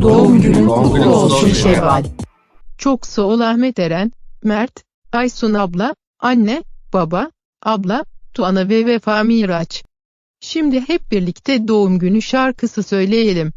kutlu olsun Şevval. Çok sağ ol Ahmet Eren, Mert, Aysun abla, anne, baba, abla, Tuana ve Vefa Miraç. Şimdi hep birlikte doğum günü şarkısı söyleyelim.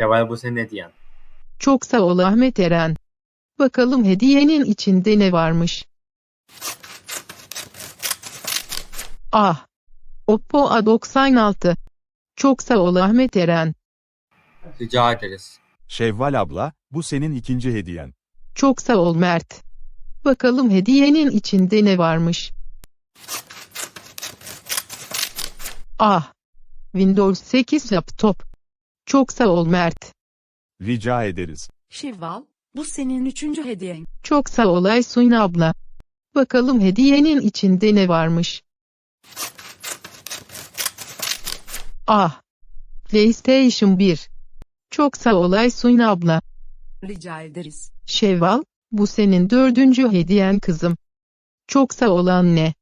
Şevval bu senin hediyen. Çok sağ ol Ahmet Eren. Bakalım hediyenin içinde ne varmış? Ah! Oppo A96. Çok sağ ol Ahmet Eren. Rica ederiz. Şevval abla, bu senin ikinci hediyen. Çok sağ ol Mert. Bakalım hediyenin içinde ne varmış? Ah! Windows 8 laptop. Çok sağ ol Mert. Rica ederiz. Şevval, bu senin üçüncü hediyen. Çok sağ ol Aysun abla. Bakalım hediyenin içinde ne varmış? Ah! PlayStation 1. Çok sağ ol Aysun abla. Rica ederiz. Şevval, bu senin dördüncü hediyen kızım. Çok sağ ol anne.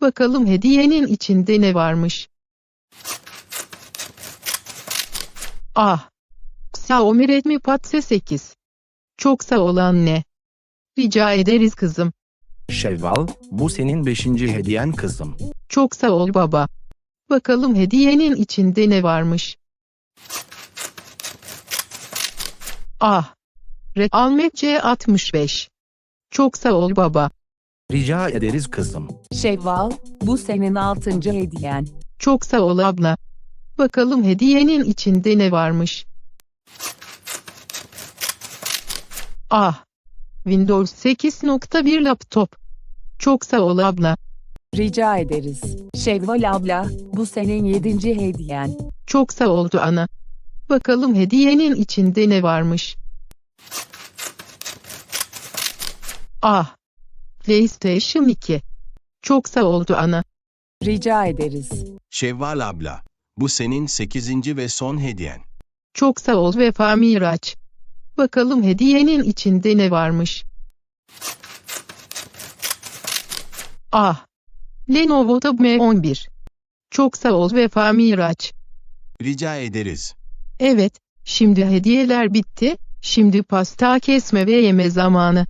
Bakalım hediyenin içinde ne varmış? Ah! Xiaomi Redmi Pad S8. Çok sağ ol anne. Rica ederiz kızım. Şevval, bu senin beşinci hediyen kızım. Çok sağ ol baba. Bakalım hediyenin içinde ne varmış? Ah! Realme C65. Çok sağ ol baba. Rica ederiz kızım. Şevval, bu senin altıncı hediyen. Çok sağ ol abla. Bakalım hediyenin içinde ne varmış? Ah! Windows 8.1 laptop. Çok sağ ol abla. Rica ederiz. Şevval abla, bu senin yedinci hediyen. Çok sağ oldu ana. Bakalım hediyenin içinde ne varmış? Ah! PlayStation 2. Çok sağ oldu ana. Rica ederiz. Şevval abla, bu senin sekizinci ve son hediyen. Çok sağ ol Vefa Miraç. Bakalım hediyenin içinde ne varmış? Ah! Lenovo Tab M11. Çok sağ ol Vefa Miraç. Rica ederiz. Evet, şimdi hediyeler bitti, şimdi pasta kesme ve yeme zamanı.